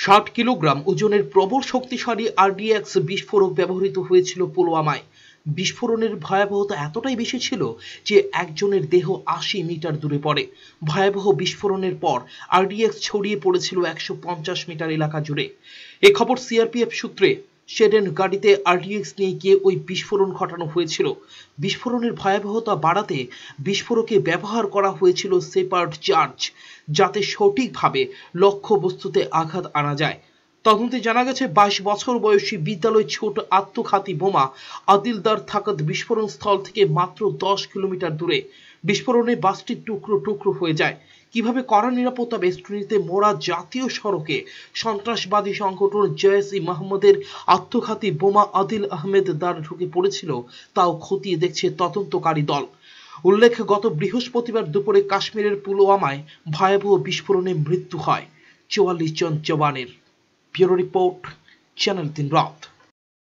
ষাট কিলোগ্রাম ওজনের প্রবল শক্তিশালী আরডিএক্স বিস্ফোরক ব্যবহৃত হয়েছিল পুলওয়ামায়। বিস্ফোরণের ভয়াবহতা এতটাই বেশি ছিল যে একজনের দেহ আশি মিটার দূরে পড়ে। ভয়াবহ বিস্ফোরণের পর আরডিএক্স ছড়িয়ে পড়েছিল একশো পঞ্চাশ মিটার এলাকা জুড়ে। এ খবর সিআরপিএফ সূত্রে। সেডেন গাড়িতে আরডিএক্স নিয়ে গিয়ে ওই বিস্ফোরণ ঘটানো হয়েছিল। বিস্ফোরণের ভয়াবহতা বাড়াতে বিস্ফোরকে ব্যবহার করা হয়েছিল সেপার্ড চার্জ যাতে সঠিকভাবে লক্ষ্যবস্তুতে আঘাত আনা যায়। তদন্তে জানা গেছে, বাইশ বছর বয়সী বিদ্যালয় ছোট আত্মঘাতী বোমা আদিলদার থাকাত বিস্ফোরণ স্থল থেকে মাত্র দশ কিলোমিটার দূরে। বিস্ফোরণে বাসটি টুকরো টুকরো হয়ে যায়। কীভাবে কড়া নিরাপত্তা বেষ্টনীতে মোড়া জাতীয় সড়কে সন্ত্রাসবাদী সংগঠন জয়েস ই মোহাম্মদের আত্মঘাতী বোমা আদিল আহমেদ দ্বার ঢুকে পড়েছিল, তাও খতিয়ে দেখছে তদন্তকারী দল। উল্লেখ, গত বৃহস্পতিবার দুপুরে কাশ্মীরের পুলওয়ামায় ভয়াবহ বিস্ফোরণে মৃত্যু হয় চুয়াল্লিশ জন জওয়ানের। Bureau Report, Channel Tin Raut.